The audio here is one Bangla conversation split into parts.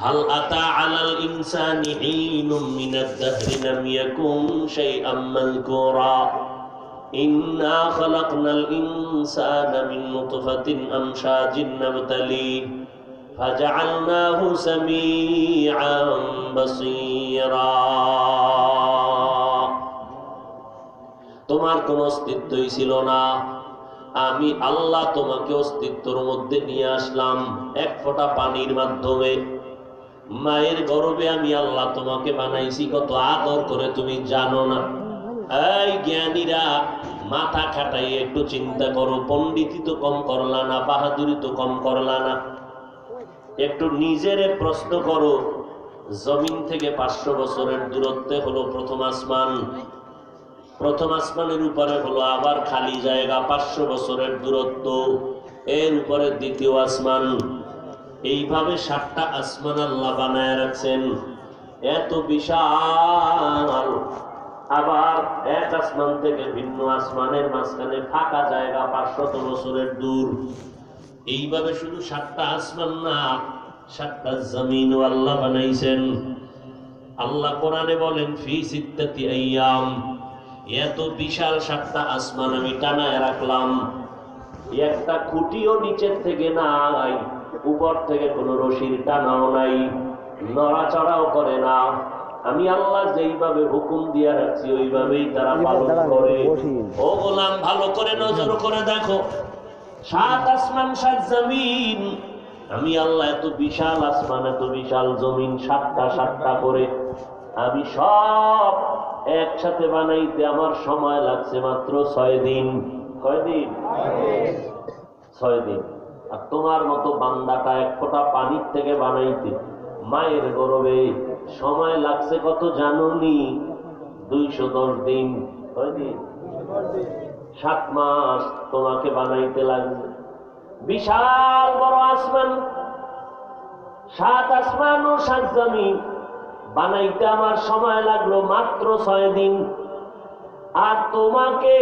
هل أتى على الإنسان حين من الدهر لم يكن شيئا مذكورا إنا خلقنا الإنسان من نطفة أمشاج نبتليه فجعلناه سميعا بصيرا তোমার কোনো অস্তিত্বই ছিল না আমি আল্লাহ তোমাকে অস্তিত্বর মধ্যে নিয়ে আসলাম এক ফোঁটা পানির মাধ্যমে মায়ের গর্বে আমি আল্লাহ তোমাকে বানাইছি কত আদর করে, তুমি জানো না। এই জ্ঞানীরা মাথা খাটাই একটু চিন্তা করো পণ্ডিতি তো কম করলা না বাহাদুরি তো কম করলা না। একটু নিজেরে প্রশ্ন করো, জমিন থেকে পাঁচশো বছরের দূরত্বে হলো প্রথম আসমান। প্রথম আসমানের উপরে হলো আবার খালি জায়গা, পাঁচশো বছরের দূরত্ব, এর উপরে দ্বিতীয় আসমান। এইভাবে সাতটা আসমান আল্লাহ বানায় রাখছেন। এত বিশাল। আবার এক আসমান থেকে ভিন্ন আসমানের মাঝখানে ফাঁকা জায়গা পাঁচশত বছরের দূর। এইভাবে শুধু সাতটা আসমান না, সাতটা জমিন আল্লাহ বানাইছেন। আল্লাহ কোরআনে বলেন, ফি সিত্তাতি আইয়াম। এত বিশাল সাতটা আসমান আমি টানায় রাখলাম। একটা খুঁটিও নিচের থেকে নাই। উপর থেকে কোনো রশির টানাও নাই নড়াচড়াও করে না। আমি আল্লাহ যেইভাবে হুকুম দিয়া রাখছি ওইভাবেই তারা পালন করে। ও গোলাম ভালো করে নজর করে দেখো। সাত আসমান সাত জমিন। আমি আল্লাহ এত বিশাল আসমান এত বিশাল জমিন সাতটা সাতটা করে। আমি সব একসাথে বানাইতে আমার সময় লাগছে মাত্র ছয় দিন। কয় দিন। ছয় দিন। আর তোমার মতো বান্দাটা এক ফোঁটা পানির থেকে বানাইতে। মায়ের গরবে সময় লাগছে কত জানুনি? দুইশো দশ দিন কয় দিন সাত মাস তোমাকে বানাইতে লাগবে। বিশাল বড় আসমান, সাত আসমান ও সাত জমিন। বানাইতে আমার সময় লাগল মাত্র ছয় দিন। আর তোমাকে,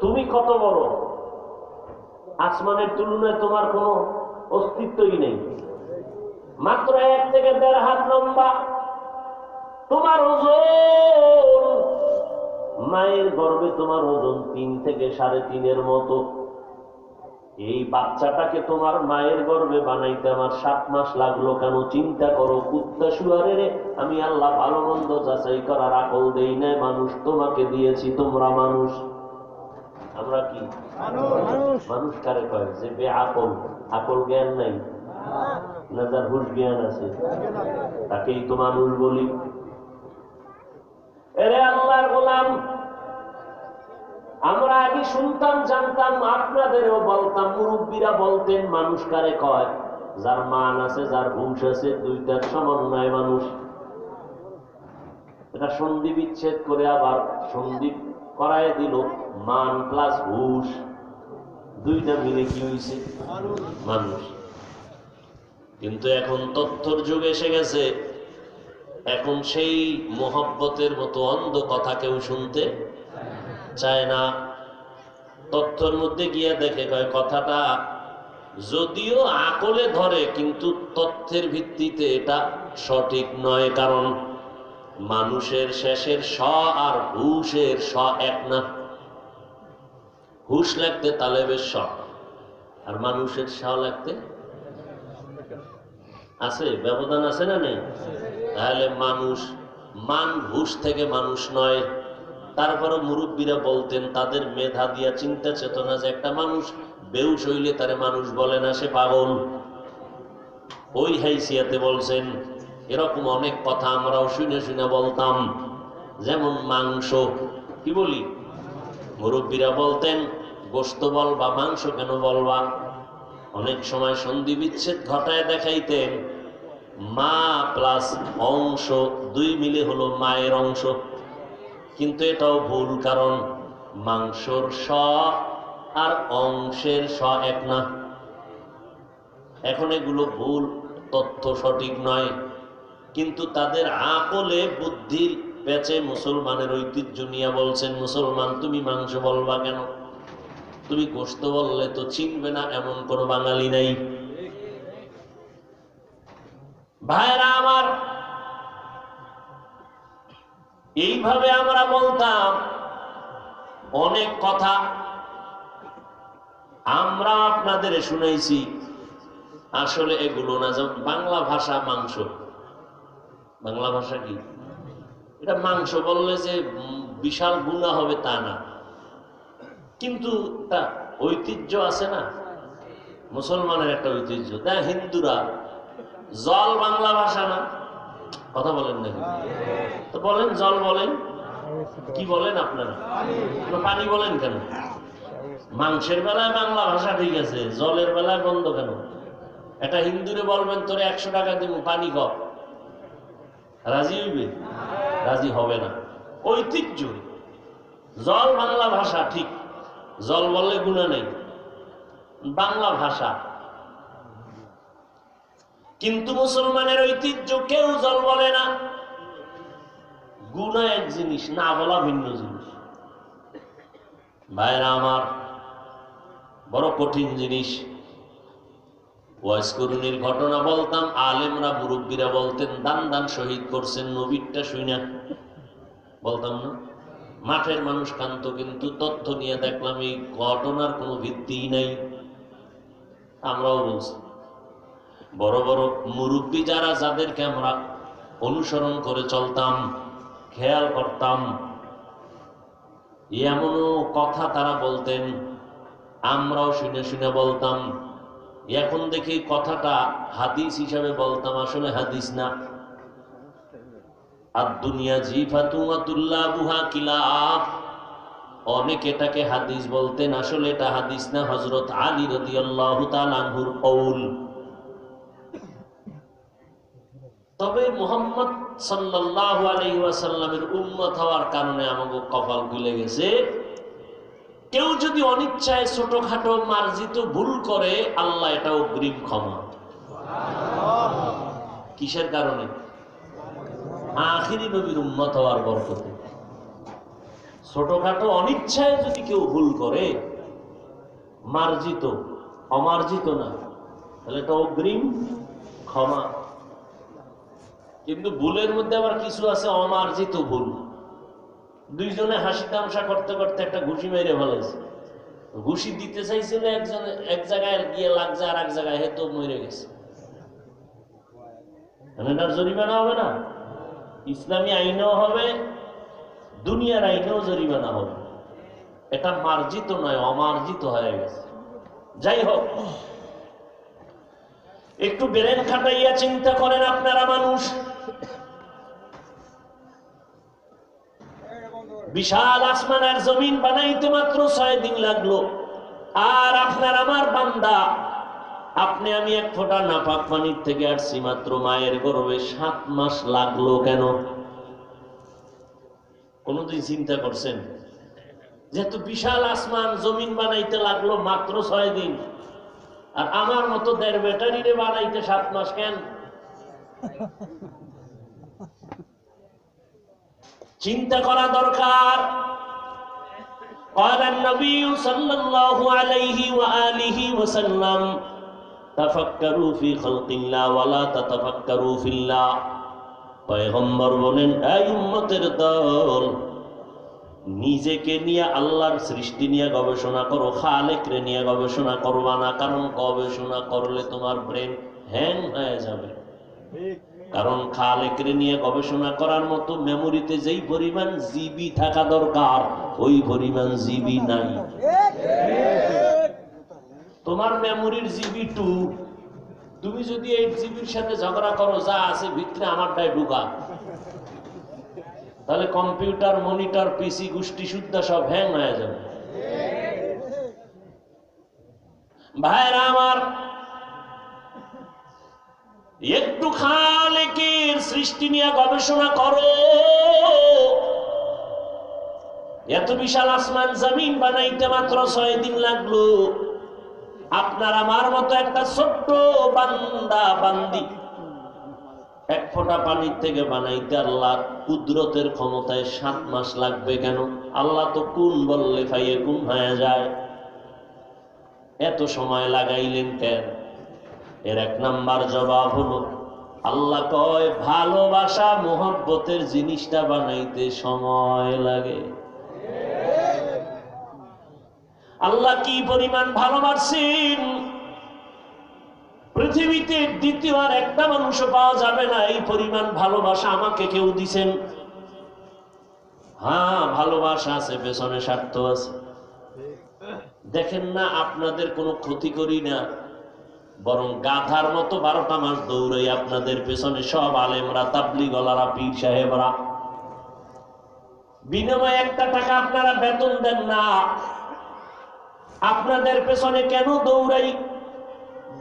তুমি কত বড়? আসমানের তুলনায় তোমার কোনো অস্তিত্বই নেই। মাত্র এক থেকে দেড় হাত লম্বা। তোমার ওজন, মায়ের গর্বে তোমার ওজন তিন থেকে সাড়ে তিনের মতো। এই বাচ্চাটাকে তোমার মায়ের গর্বে বানাইতে আমার সাত মাস লাগল কেন চিন্তা করো, কুত্তা শুয়ারে আমি আল্লাহ ভালো মন্দ যাচাই করার আকল দেই নাই, মানুষ তোমাকে দিয়েছি, তোমরা মানুষ। আমরা কি? মানুষ। কারে কয়? যে বে আকল আকল জ্ঞান নাই। না যার হুশ জ্ঞান আছে। তাকেই তো মানুষ বলি। এরে আল্লাহর গোলাম আমরা আগে শুনতাম জানতাম আপনাদেরও বলতাম মুরব্বীরা বলতেন মানুষ কারে কয়? যার মান আছে যার হুঁশ আছে দুইটার সমন্বয় মানুষ। এটা সন্ধি বিচ্ছেদ করে আবার সন্ধি করায় দিল মান প্লাস হুশ। দুইটা মিলে কি হয়েছে মানুষ। কিন্তু এখন তথ্যর যুগ এসে গেছে। এখন সেই মোহব্বতের মতো অন্ধ কথা কেউ শুনতে চায় না। তথ্যর মধ্যে গিয়ে দেখে কয়, কথাটা যদিও আকলে ধরে, কিন্তু তথ্যের ভিত্তিতে এটা সঠিক নয়। কারণ মানুষের শেষের স আর হুশের স এক না। হুশ লাগতে তালেবের স আর মানুষের স লাগতে? আছে, ব্যবধান আছে না নেই? তাহলে মানুষ, মান হুশ থেকে মানুষ নয়। তারপরে মুরব্বীরা বলতেন, তাদের মেধা দিয়া চিন্তা চেতনা যে একটা মানুষ, বেউস হইলে তারে মানুষ বলে না, সে পাগল। ওই হাইসিয়াতে বলছেন এরকম অনেক কথা আমরাও শুনে শুনে বলতাম। যেমন মাংস, কি বলি? মুরব্বীরা বলতেন গোস্ত বলবা, মাংস কেন বলবা? অনেক সময় সন্ধি বিচ্ছেদ ঘটায় দেখাইতেন। মা প্লাস অংশ, দুই মিলে হলো মায়ের অংশ। কিন্তু এটাও ভুল কারণ, মাংসর স আর অংশের স এক না। এখন এগুলো ভুল, তথ্য সঠিক নয়। কিন্তু তাদের আকলে বুদ্ধির পেঁচে মুসলমানের ঐতিহ্য নিয়ে বলছেন, মুসলমান, তুমি মাংস বলবা কেন? তুমি গোস্ত বললে তো চিনবে না, এমন কোনো বাঙালি নাই। ভাইরা আমার, এইভাবে আমরা বলতাম অনেক কথা। আমরা আপনাদের শুনাইছি আসলে এগুলো না, বাংলা ভাষা মাংস। বাংলা ভাষা কি? এটা মাংস বললে যে বিশাল গুণা হবে তা না। কিন্তু তা ঐতিহ্য আছে না? মুসলমানের একটা ঐতিহ্য। তা হিন্দুরা, জল বাংলা ভাষা না? কথা বলেন নাকি তো বলেন, জল বলেন। কি বলেন আপনারা? পানি বলেন কেন? মাংসের বেলায় বাংলা ভাষা ঠিক আছে, জলের বেলায় বন্ধ কেন? এটা হিন্দুরে বলবেন, তোরে একশো টাকা দিব পানি কপ রাজি হইবে? রাজি হবে না। ঐতিহ্য জল বাংলা ভাষা, ঠিক। জল বললে গুণা নেই। বাংলা ভাষা। কিন্তু মুসলমানের ঐতিহ্য, কেউ জল বলে না। গুণা এক জিনিস, না বলা ভিন্ন জিনিস। ভাইরা আমার, বড় কঠিন জিনিস। ওয়াইসকরুণীর ঘটনা বলতাম, আলেমরা মুরব্বীরা বলতেন, দান দান শহীদ করছেন নবীরটা শুইনা। বলতাম না। মাঠের মানুষ কান্ত কিন্তু তথ্য নিয়ে দেখলাম এই ঘটনার কোনো ভিত্তিই নাই। আমরাও বলছি, বড় বড় মুরব্বী যারা, যাদেরকে আমরা অনুসরণ করে চলতাম, খেয়াল করতাম, এমনও কথা তারা বলতেন, আমরাও শুনে শুনে বলতাম এখন দেখি কথাটা হাদিস হিসাবে বলতাম, আসলে হাদিস না। আর দুনিয়া জিফাতুল্লাহ বুহা কিলাফ। অনেক এটাকে হাদিস বলতেন, আসলে এটা হাদিস না হজরত আলী রদি আল্লাহ তালানহুর কৌল। তবে মোহাম্মদ সাল্লাহ আলহি ওয়াসাল্লামের উন্মত হওয়ার কারণে আমাকে কপাল খুলে গেছে। কেউ যদি অনিচ্ছায় ছোটখাটো মার্জিত ভুল করে, আল্লাহ এটা অগ্রিম ক্ষমা। কিসের কারণে? আখিরি নবীর উন্মত হওয়ার বরকতে। ছোটখাটো অনিচ্ছায় যদি কেউ ভুল করে, মার্জিত, অমার্জিত না, তাহলে এটা অগ্রিম ক্ষমা। কিন্তু ভুলের মধ্যে আবার কিছু আছে, অমার্জিত ভুল। দুইজনে হাসি তামসা করতে করতে একটা ঘুষি মেরে ফেলেছে ঘুষি দিতে চাইছিল একজন, এক জায়গায় গিয়ে লাগছে আর এক জায়গায় হেতো মরে গেছে। মানে জরিমানা হবে না? ইসলামী আইনেও হবে, দুনিয়ার আইনেও জরিমানা হবে। এটা মার্জিত নয়, অমার্জিত হয়ে গেছে। যাই হোক, একটু বেরেন খাটাইয়া চিন্তা করেন আপনারা মানুষ। বিশাল আসমানের জমিন বানাইতে মাত্র ছয় দিন লাগল। আর আপনার আমার বান্দা, আপনি আমি এক ফোঁটা নাপাক পানির থেকে আসছি মাত্র মায়ের গর্ভে সাত মাস লাগল কেন? কোনদিন চিন্তা করছেন? যেহেতু বিশাল আসমান, জমিন বানাইতে লাগল মাত্র ছয় দিন। আর আমার মতো দেড় ব্যাটারিরে বানাইতে সাত মাস কেন? চিন্তা করা দরকার قال النبي صلى الله عليه وآله وسلم تفكروا في خلق الله ولا تتفكروا في الله পয়গম্বর বলেন এই উম্মতের দল নিজেকে নিয়ে আল্লাহর সৃষ্টি নিয়ে গবেষণা করো খালেকরে নিয়ে গবেষণা করবা না কারণ গবেষণা করলে তোমার ব্রেন হ্যাং হয়ে যাবে কারণ খালেকরে নিয়ে গবেষণা করার মতো মেমোরিতে যেই পরিমাণ জিবি থাকা দরকার, ওই পরিমাণ জিবি নাই। তোমার মেমোরির জিবি টু। তুমি যদি এইট জিবির সাথে ঝগড়া করো, যা আছে ভিতরে আমারটাই ঢুকা। তাহলে কম্পিউটার, মনিটর, পিসি, গোষ্ঠী, সুদ্ধা সব হ্যাং হয়ে যাবে। ভাইরা আমার একটু খালেকের সৃষ্টি নিয়ে গবেষণা করো। এত বিশাল আসমান জমিন বানাইতে মাত্র ছয় দিন লাগল। আপনার আমার মতো একটা ছোট্ট বান্দা বান্দি এক ফোঁটা পানির থেকে বানাইতে আল্লাহ কুদরতের ক্ষমতায় সাত মাস লাগবে কেন? আল্লাহ তো কোন বললে খাইয়ে কোন হয়ে যায়। এত সময় লাগাইলেন কেন? এর এক নাম্বার জবাব হলো, আল্লাহ কয়, ভালোবাসা, মোহব্বতের জিনিসটা বানাইতে সময় লাগে। আল্লাহ কি পরিমাণ ভালোবাসছেন? পৃথিবীতে দ্বিতীয় আর একটা মানুষ পাওয়া যাবে না, এই পরিমাণ ভালোবাসা আমাকে কেউ দিছেন? হ্যাঁ ভালোবাসা আছে, পেছনে স্বার্থ আছে। দেখেন না, আপনাদের কোনো ক্ষতি করি না। বরং গাধার মতো বারোটা মাস দৌড়াই আপনাদের পেছনে সব আলেমরা তাবলি গলারা পীর সাহেবরা। বিনিময়ে একটা টাকা আপনারা বেতন দেন না। আপনাদের পেছনে কেন দৌড়াই?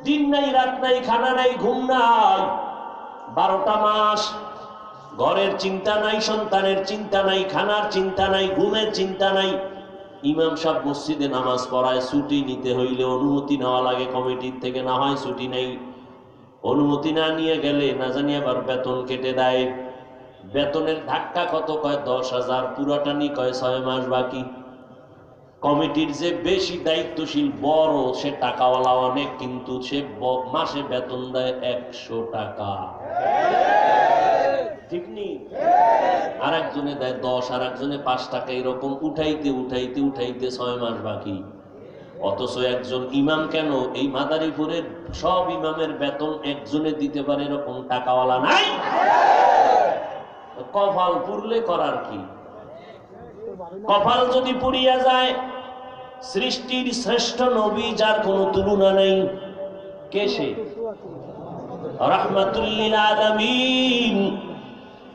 দিন নাই, রাত নাই, খানা নাই, ঘুম নাই। বারোটা মাস ঘরের চিন্তা নাই, সন্তানের চিন্তা নাই, খানার চিন্তা নাই, ঘুমের চিন্তা নাই। ইমাম সাহেব মসজিদে নামাজ পড়ায় ছুটি নিতে হইলে অনুমতি নেওয়া লাগে, কমিটির থেকে না হয় ছুটি নেই। অনুমতি না নিয়ে গেলে না জানি আবার বেতন কেটে দেয়। বেতনের ধাক্কা কত কয়? দশ হাজার, পুরাটানি কয় ছয় মাস বাকি। কমিটির যে বেশি দায়িত্বশীল, বড় সে টাকাওয়ালা অনেক, কিন্তু সে মাসে বেতন দেয় একশো টাকা। ঠিক নেই? আর একজনে দেয় দশ আর একজনে পাঁচ টাকা, এরকম উঠাইতে উঠাইতে উঠাইতে ছয় মাস বাকি। অথচ একজন ইমাম কেন? এই মাদারীপুরের সব ইমামের বেতন একজনে দিতে পারে এরকম টাকাওয়ালা নাই? কপাল পুরলে করার কি? কপাল যদি পুড়িয়া যায়, সৃষ্টির শ্রেষ্ঠ নবী যার কোনো তুলনা নেই, কে সে? রহমাতুল্লিল আলামিন।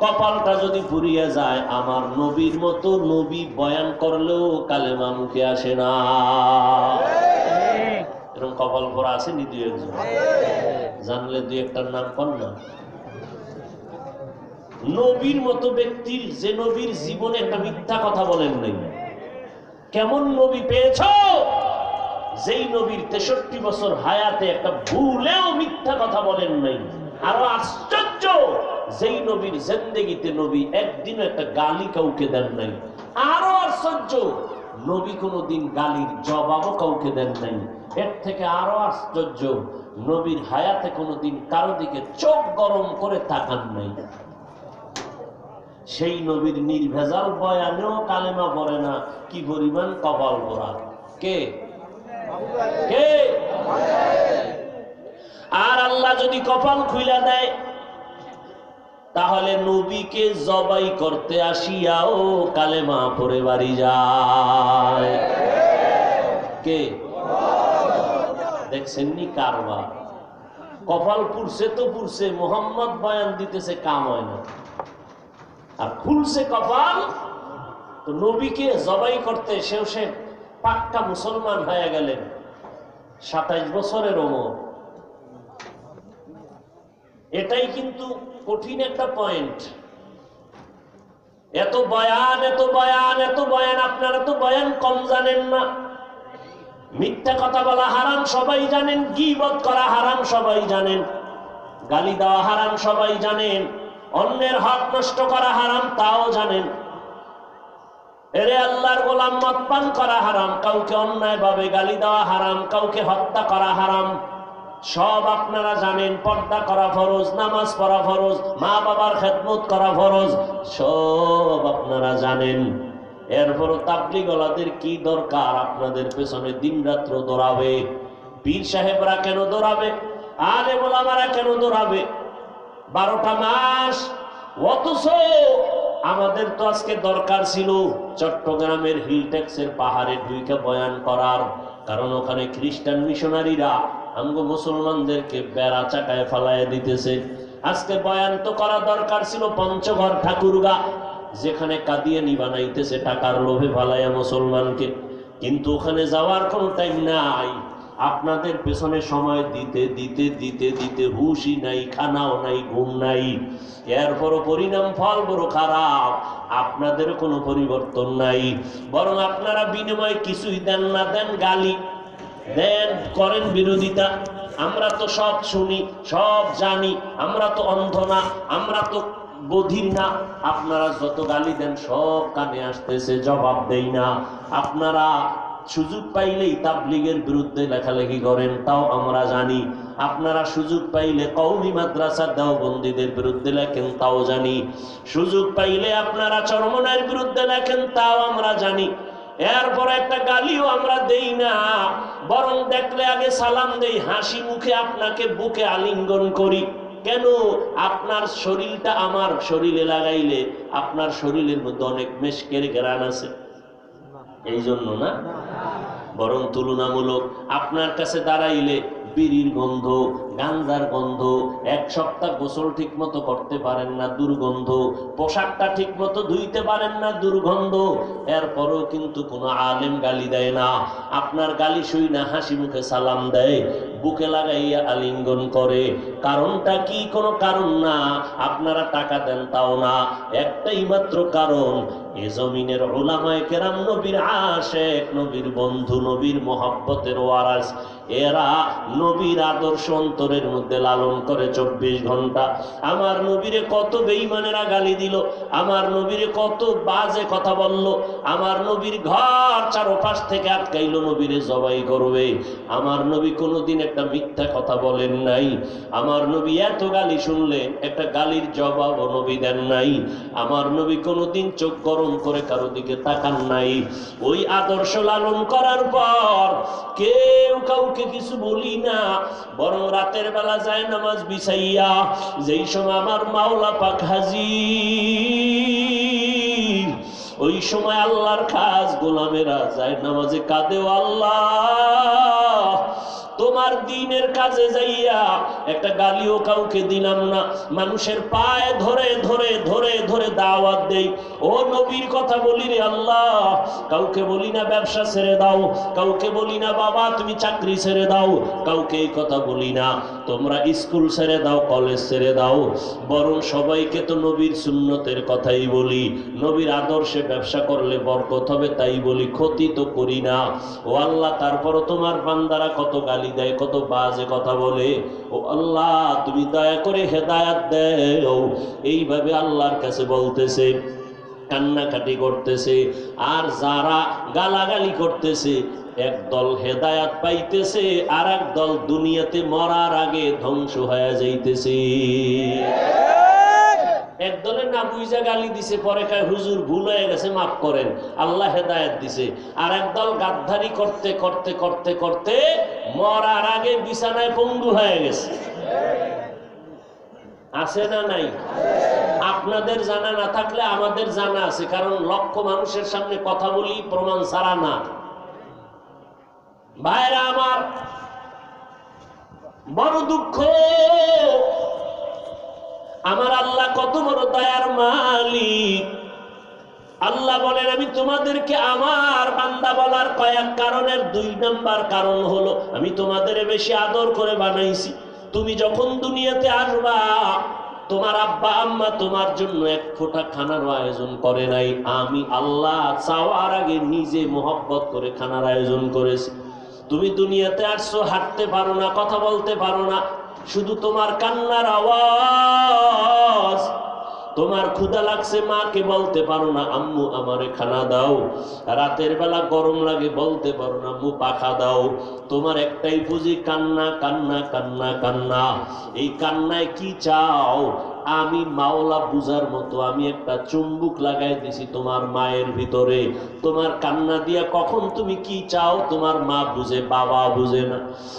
কপালটা যদি পুড়িয়ে যায়, আমার নবীর মতো নবী বয়ান করলেও কালেমা মুখে আসে না। এরকম কপাল পরা আছে নি দুই একজন? জানলে দুই একটার নাম কর না? নবীর মতো ব্যক্তির, যে নবীর জীবনে একটা মিথ্যা কথা বলেন নাই। কেমন নবী পেয়েছ? যেই নবীর তেষট্টি বছর হায়াতে একটা ভুলেও মিথ্যা কথা বলেন নাই। আরও আশ্চর্য! যেই নবীর জেন্দেগিতে নবী একদিনও একটা গালি কাউকে দেন নাই। আরও আশ্চর্য, নবী কোনোদিন গালির জবাবও কাউকে দেন নাই। এর থেকে আরও আশ্চর্য, নবীর হায়াতে কোনোদিন কারও দিকে চোখ গরম করে তাকান নাই। সেই নবীর নির্ভেজাল বয়ানেও কালেমা পড়ে না, কি পরিমাণ কপাল পড়া। কে? কে? আর আল্লাহ যদি কপাল খুইলা দেয় তাহলে নবীকে জবাই করতে আসিয়াও কালেমা পড়ে বাড়ি যায়। কে? দেখছেন নি কারবার কপাল পুরছে তো পুরছে মোহাম্মদ বয়ান দিতেছে, কাম হয় না। আর খুলছে কপাল, তো নবীকে জবাই করতে সেও সে পাক্কা মুসলমান হয়ে গেলেন। সাতাইশ বছরের ওমর। এটাই কিন্তু কঠিন একটা পয়েন্ট এত বয়ান এত বয়ান এত বয়ান, আপনারা তো বয়ান কম জানেন না। মিথ্যা কথা বলা হারাম, সবাই জানেন। গিবত করা হারাম, সবাই জানেন। গালি দেওয়া হারাম, সবাই জানেন। অন্যের হক নষ্ট করা হারাম, তাও জানেন। এরে আল্লাহর গোলাম মত পান করা হারাম, কাউকে অন্যায় ভাবে গালি দেওয়া হারাম, কাউকে হত্যা করা হারাম। সব আপনারা জানেন, পর্দা করা ফরজ, নামাজ পড়া ফরজ, মা বাবার খেদমত করা ফরজ, সব আপনারা জানেন। এরপরও তাবলি গলাদের কি দরকার? আপনাদের পেছনে দিন রাত্র দৌড়াবে। পীর সাহেবরা কেন দৌড়াবে? আলে বলামারা কেন দৌড়াবে? বারোটা মাস, অথচ আমাদের তো আজকে দরকার ছিল চট্টগ্রামের হিলটেক্সের পাহাড়ে ঢুইকে বয়ান করার, কারণ ওখানে খ্রিস্টান মিশনারিরা আমগো মুসলমানদেরকে বেড়া চাকায় ফালায় দিতেছে। আজকে বয়ান তো করা দরকার ছিল পঞ্চঘর ঠাকুরগা, যেখানে কাঁদিয়ে কাদিয়ানি বানাইতেছে টাকার লোভে ফালাইয়া মুসলমানকে। কিন্তু ওখানে যাওয়ার কোনো টাইম নাই। আপনাদের পেছনে সময় দিতে দিতে দিতে দিতে হুশই নাই, খানাও নাই, ঘুম নাই। এরপরও পরিণাম ফল বড় খারাপ, আপনাদের কোনো পরিবর্তন নাই। বরং আপনারা বিনিময়ে কিছুই দেন না, দেন গালি। দেন করেন বিরোধিতা। আমরা তো সব শুনি, সব জানি, আমরা তো অন্ধ না, আমরা তো বধির না। আপনারা যত গালি দেন, সব কানে আসতেছে, জবাব দেই না। আপনারা সুযোগ পাইলেই তাবলিগের বিরুদ্ধে লেখালেখি করেন, তাও আমরা জানি। আপনারা সুযোগ পাইলে কৌমি মাদ্রাসার দেওবন্দীদের বিরুদ্ধে লেখেন, তাও জানি। সুযোগ পাইলে আপনারা চরমনের বিরুদ্ধে লেখেন, তাও আমরা জানি। এরপর একটা গালিও আমরা দেই না বরং দেখলে আগে সালাম দেই হাসি মুখে আপনাকে বুকে আলিঙ্গন করি। কেন? আপনার শরীরটা আমার শরীরে লাগাইলে আপনার শরীরের মধ্যে অনেক মেশকের গ্রান আছে। এই জন্য না? বরং তুলনামূলক আপনার কাছে দাঁড়াইলে বিড়ির গন্ধ, গাঞ্জার গন্ধ, এক সপ্তাহ গোসল ঠিক মতো করতে পারেন না, দুর্গন্ধ, পোশাকটা ঠিক মতো ধুইতে পারেন না, দুর্গন্ধ। এরপরও কিন্তু কোনো আলেম গালি দেয় না। আপনার গালি শুই না, হাসি মুখে সালাম দেয়, বুকে লাগাইয়া আলিঙ্গন করে। কারণটা কি? কোনো কারণ না। আপনারা টাকা দেন, তাও না। একটাই মাত্র কারণ, এ জমিনের ওলামায় কেরাম নবীর আশেক, নবীর বন্ধু, নবীর মহাব্বতের ওয়ারাস। এরা নবীর আদর্শ অন্তরের মধ্যে লালন করে চব্বিশ ঘণ্টা। আমার নবীরে কত বেইমানেরা গালি দিল, আমার নবীরে কত বাজে কথা বলল, আমার নবীর ঘর চারোপাশ থেকে আটকাইলো নবীরে জবাই করবে। আমার নবী কোনোদিন একটা মিথ্যা কথা বলেন নাই। আমার নবী এত গালি শুনলে একটা গালির জবাবও নবী দেন নাই। আমার নবী কোনোদিন চোখ গরম করে কারও দিকে তাকান নাই। ওই আদর্শ লালন করার পর কেউ কাউকে কিছু বলি না, বরং রাতের বেলা যায় নামাজ বিছাইয়া, যেই সময় আমার মাওলা পাক হাজির, ওই সময় আল্লাহর খাস গোলামেরা যায় নামাজে কাঁদেও আল্লাহ তোমার দিনের কাজে যাইয়া একটা গালিও কাউকে দিলাম না। মানুষের পায়ে ধরে ধরে ধরে ধরে দাওয়াত দেই। ও নবীর কথা বলি রে আল্লাহ। কাউকে বলি না ব্যবসা ছেড়ে দাও। কাউকে বলি না, বাবা, তুমি চাকরি ছেড়ে দাও। কাউকে এই কথা বলি না। তোমরা স্কুল ছেড়ে দাও, কলেজ ছেড়ে দাও। বরং সবাইকে তো নবীর সুন্নতের কথাই বলি। নবীর আদর্শে ব্যবসা করলে বরকত হবে, তাই বলি, ক্ষতি তো করি না। ও আল্লাহ, তারপরও তোমার বান্দারা কত গালি দেয় কত বাজে কথা বলে। ও আল্লাহ, তুমি দয়া করে হেদায়াত দেও। এইভাবে আল্লাহর কাছে বলতেছে, কান্নাকাটি করতেছে, আর যারা গালাগালি করতেছে এক দল হেদায়াত পাইতেছে আর এক দল দুনিয়াতে মরার আগে ধ্বংস হয়ে যাইতেছে। একদলের না বুঝা গালি দিছে, পরে কায়, হুজুর, ভুল হয়ে গেছে, মাফ করেন। আল্লাহ হেদায়েত দিছে। আর একদল গাদ্দারি করতে করতে করতে করতে মরার আগে বিছানায় পঙ্গু হয়ে গেছে। আছে না নাই? আপনাদের জানা না থাকলে আমাদের জানা আছে, কারণ লক্ষ মানুষের সামনে কথা বলি প্রমাণ ছাড়া না। ভাইরা আমার, বড় দুঃখ। আমার আল্লাহ কত বড় দয়ার মালিক। আল্লাহ বলেন, আমি তোমাদেরকে আমার বান্দা বলার কয়েক কারণের দুই নাম্বার কারণ হলো, আমি তোমাদের বেশি আদর করে বানাইছি। তুমি যখন দুনিয়াতে আসবা, তোমার আব্বা, আম্মা তোমার জন্য এক ফোঁটা খানার আয়োজন করে নাই। আমি আল্লাহ চাওয়ার আগে নিজে মোহব্বত করে খানার আয়োজন করেছি। তুমি দুনিয়াতে আসছো, হাঁটতে পারো না, কথা বলতে পারো না শুধু তোমার কান্নার আওয়াজ। তোমার ক্ষুদা লাগছে, মাকে বলতে পারো না, আম্মু, আমারে খানা দাও। রাতের বেলা গরম লাগে, বলতে পারো না, আম্মু, পাখা দাও। তোমার একটাই পুঁজি, কান্না কান্না কান্না কান্না। এই কান্নায় কি চাও? আমি মাওলা বুঝার মতো আমি একটা চুম্বুক লাগাই দিছি তোমার মায়ের ভিতরে। তোমার কান্না দিয়া কখন তুমি কি চাও তোমার মা বুঝে, বাবা বুঝে না।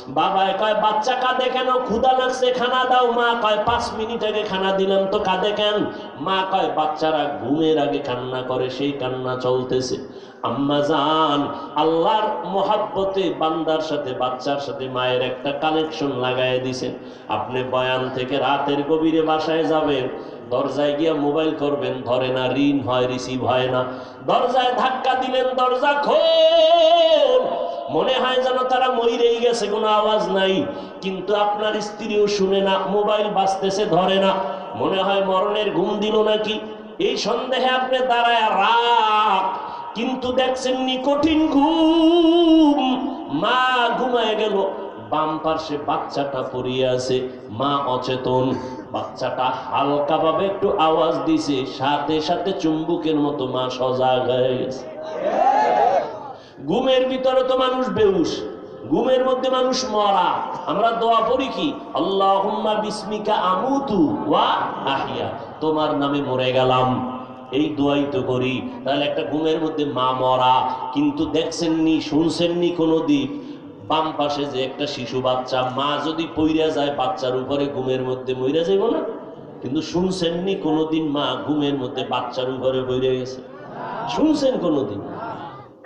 বাবায় কয়, বাচ্চা কাঁদে কেন? ক্ষুদা লাগছে, খানা দাও মা। কয়, পাঁচ মিনিট আগে খানা দিলাম তো কাঁদে কেন? মা কয়, বাচ্চারা ঘুমের আগে কান্না করে, সেই কান্না চলতেছে। আম্মা জান, আল্লাহর মোহাব্বতে বান্দার সাথে, বাচ্চার সাথে মায়ের একটা কানেকশন লাগাই দিছেন আপনি বয়ান থেকে রাতের গভীরে বাসায় যাবেন, দরজায় গিয়ে মোবাইল করবেন, ধরে না ঋণ হয় রিসিভ হয় না। দরজায় ধাক্কা দিলেন, দরজা খোল। মনে হয় যেন তারা মইরেই গেছে, কোনো আওয়াজ নাই। কিন্তু আপনার স্ত্রীও শুনে না মোবাইল বাজতেছে, ধরে না। মনে হয় মরণের ঘুম দিল নাকি? এই সন্দেহে আপনি দাঁড়ায় রাগ কিন্তু দেখছেন নি কঠিন ঘুম। মা ঘুমায় গেল, বাম পার্শ্বে বাচ্চাটা পড়িয়ে আছে। মা অচেতন, বাচ্চাটা হালকা ভাবে একটু আওয়াজ দিছে, সাথে সাথে চুম্বুকের মতো মা সজাগ হয়ে গেছে। ঘুমের ভিতরে তো মানুষ বেউস ঘুমের মধ্যে মানুষ মরা। আমরা দোয়া পড়ি কি? আল্লাহ বিসমিকা আমুতু ওয়া আহিয়া। তোমার নামে মরে গেলাম। এই দোয়াই তো করি। তাহলে একটা ঘুমের মধ্যে মা মরা, কিন্তু দেখছেননি, শুনছেননি কোনো দিক। বাম পাশে যে একটা শিশু বাচ্চা, মা যদি পইরা যায়, বাচ্চার উপরে ঘুমের মধ্যে মইরা যাইব না? কিন্তু শুনছেননি কোনোদিন মা ঘুমের মধ্যে বাচ্চার উপরে বইরে গেছে? শুনছেন কোনোদিন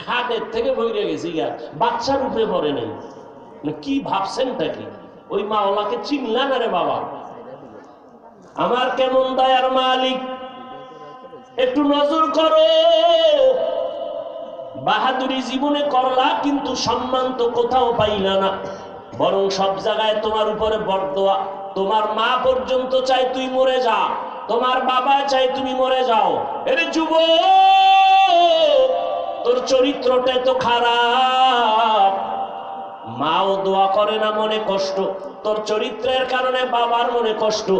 খাটের থেকে বইরে গেছি গা, বাচ্চার উপরে পড়ে নাই। কি ভাবছেনটা কি? ওই মা ওলাকে চিনলা না রে বাবা। আমার কেমন দয়ার মালিক? একটু নজর করো। বাহাদুরি জীবনে করলা, কিন্তু সম্মান তো কোথাও পাইলা না। বরং সব জায়গায় তোমার উপরে বরদোয়া। তোমার মা পর্যন্ত চাই তুই মরে যা। তোমার বাবা চাই তুমি মরে যাও। এরে যুব তোর চরিত্রটা তো খারাপ। মাও দোয়া করে না মনে কষ্ট। তোর চরিত্রের কারণে বাবার মনে কষ্ট।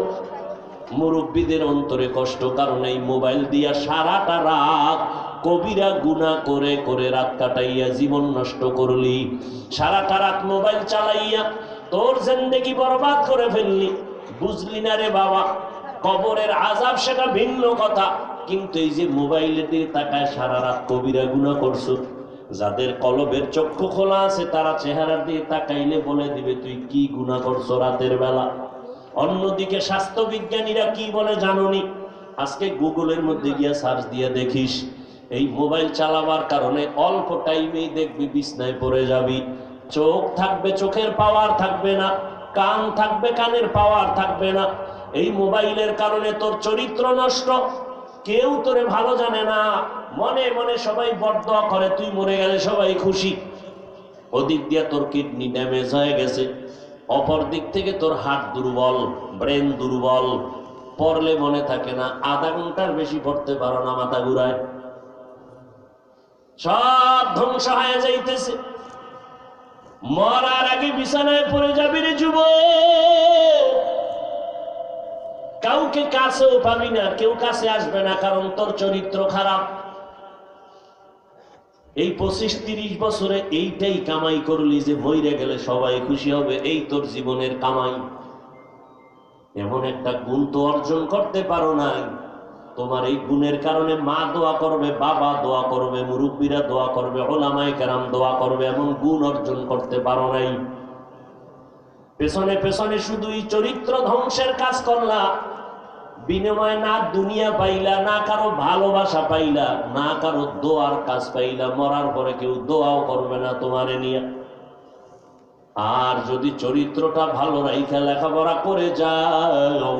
মুরব্বীদের অন্তরে কষ্ট, কারণ এই মোবাইল দিয়া সারাটা রাত কবিরা গুণা করে করে রাত কাটাইয়া জীবন নষ্ট করলি। সারাটা রাত মোবাইল চালাইয়া তোর জিন্দেগি বরবাদ করে ফেললি। বুঝলি না রে বাবা, কবরের আজাব সেটা ভিন্ন কথা, কিন্তু এই যে মোবাইলের দিকে তাকায় সারা রাত কবিরা গুণা করছ, যাদের কলবের চক্ষু খোলা আছে, তারা চেহারার দিয়ে তাকাইলে বলে দিবে, তুই কি গুণা করছ রাতের বেলা? অন্যদিকে স্বাস্থ্য বিজ্ঞানীরা কি বলে জাননি? আজকে গুগলের মধ্যে গিয়া সার্চ দিয়ে দেখিস, এই মোবাইল চালাবার কারণে অল্প টাইমেই দেখবি বিছনায় পড়ে যাবি। চোখ থাকবে চোখের পাওয়ার থাকবে না, কান থাকবে কানের পাওয়ার থাকবে না। এই মোবাইলের কারণে তোর চরিত্র নষ্ট, কেউ তোরে ভালো জানে না। মনে মনে সবাই বরদোয়া করে, তুই মরে গেলে সবাই খুশি। ওদিক দিয়ে তোর কিডনি ড্যামেজ হয়ে গেছে। অপর দিক থেকে তোর হাত দুর্বল, ব্রেন দুর্বল, পড়লে মনে থাকে না, আধা ঘণ্টার বেশি পড়তে পারো না মাথা ঘুরায়। সব ধ্বংস হয়ে যাইতেছে। মরার আগে বিছানায় পড়ে যাবি রে যুব কাউকে কাছেও পাবি না, কেউ কাছে আসবে না, কারণ তোর চরিত্র খারাপ। এই পঁচিশ তিরিশ বছরে এইটাই কামাই করলি যে মইরে গেলে সবাই খুশি হবে, এই তোর জীবনের কামাই। এমন একটা গুণ তো অর্জন করতে পারো নাই। তোমার এই গুণের কারণে মা দোয়া করবে, বাবা দোয়া করবে, মুরব্বীরা দোয়া করবে ওলামাই কেরাম দোয়া করবে, এমন গুণ অর্জন করতে পারো নাই। পেছনে পেছনে শুধুই চরিত্র ধ্বংসের কাজ করলা। বিনিময়ে না দুনিয়া পাইলা, না কারও ভালোবাসা পাইলা, না কারও দোয়ার কাজ পাইলা, মরার পরে কেউ দোয়াও করবে না তোমারে নিয়ে। আর যদি চরিত্রটা ভালো রাইখা লেখাপড়া করে যাও,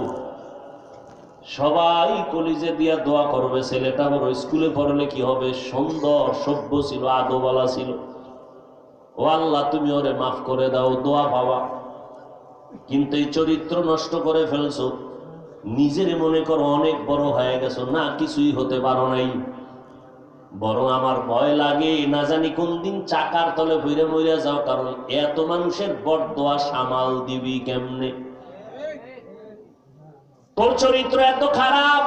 সবাই কলিজে দিয়া দোয়া করবে, ছেলেটা বড় স্কুলে পড়লে কি হবে? সুন্দর, সভ্য ছিল আদোবালা ছিল। ও আল্লাহ, তুমি ওরে মাফ করে দাও, দোয়া পাওয়া কিন্তু এই চরিত্র নষ্ট করে ফেলছো। নিজের মনে করো অনেক বড় হয়ে গেছো, না কিছুই হতে পারো নাই। বরং আমার ভয় লাগে, না জানি কোন দিন চাকার তলে ভইরে মইরা যাও, কারণ এত মানুষের বরদোয়া সামাল দিবি কেমনে? তোর চরিত্র এত খারাপ,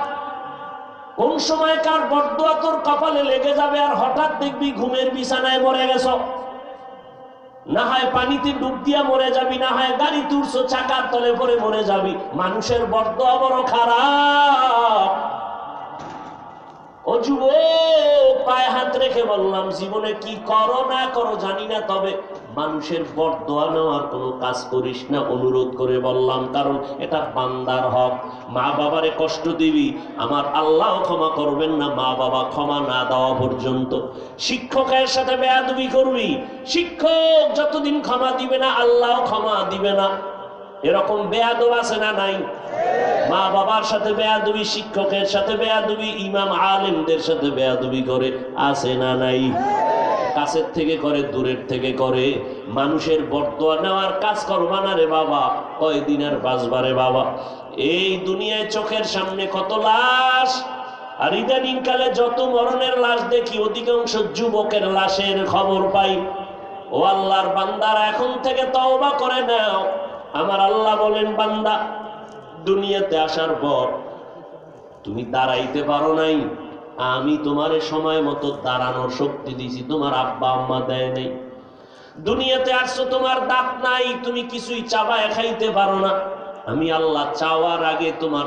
কোন সময় কার বরদোয়া তোর কপালে লেগে যাবে আর হঠাৎ দেখবি ঘুমের বিছানায় মরে গেছ? না হয় পানিতে ডুব দিয়া মরে যাবি, না হয় গাড়ি তুরছো চাকার তলে পরে মরে যাবি। মানুষের বড্ড বড় খারাপ। ও যুব পায়ে হাত রেখে বললাম, জীবনে কি করো না করো জানি না, তবে মানুষের বরদোয়া নেওয়ার কোনো কাজ করিস না, অনুরোধ করে বললাম, কারণ এটা বান্দার হক। মা বাবারে কষ্ট দিবি, আমার আল্লাহ ক্ষমা করবেন না, মা বাবা ক্ষমা না দেওয়া পর্যন্ত। শিক্ষকের সাথে বেয়াদবি করবি, শিক্ষক যতদিন ক্ষমা দিবে না, আল্লাহ ক্ষমা দিবে না। এরকম বেয়াদব আছে না নাই? মা বাবার সাথে বেয়াদবি, শিক্ষকের সাথে বেয়াদবি, ইমাম আলেমদের সাথে বেয়াদবি করে আছে না নাই? কাছের থেকে করে, দূরের থেকে করে। মানুষের বর্তমান নেওয়ার কাজ করবা না রে বাবা? কয়দিন আর বাঁচবারে বাবা? এই দুনিয়ায় চোখের সামনে কত লাশ? আর ইদানিং কালে যত মরণের লাশ দেখি, অধিকাংশ যুবকের লাশের খবর পাই। ও আল্লাহর বান্দারা এখন থেকে তওবা করে নাও। আমার আল্লাহ বলেন, বান্দা, দুনিয়াতে আসার পর তুমি দাঁড়াইতে পারো নাই। আমি তোমার সময় মতো দাঁড়ানোর শক্তি দিছি, তোমার আব্বা আম্মা দেয় নাই। দুনিয়াতে আসছো, তোমার দাঁত নাই, তুমি কিছুই চাবায় খাইতে পারো না। আমি আল্লাহ চাওয়ার আগে তোমার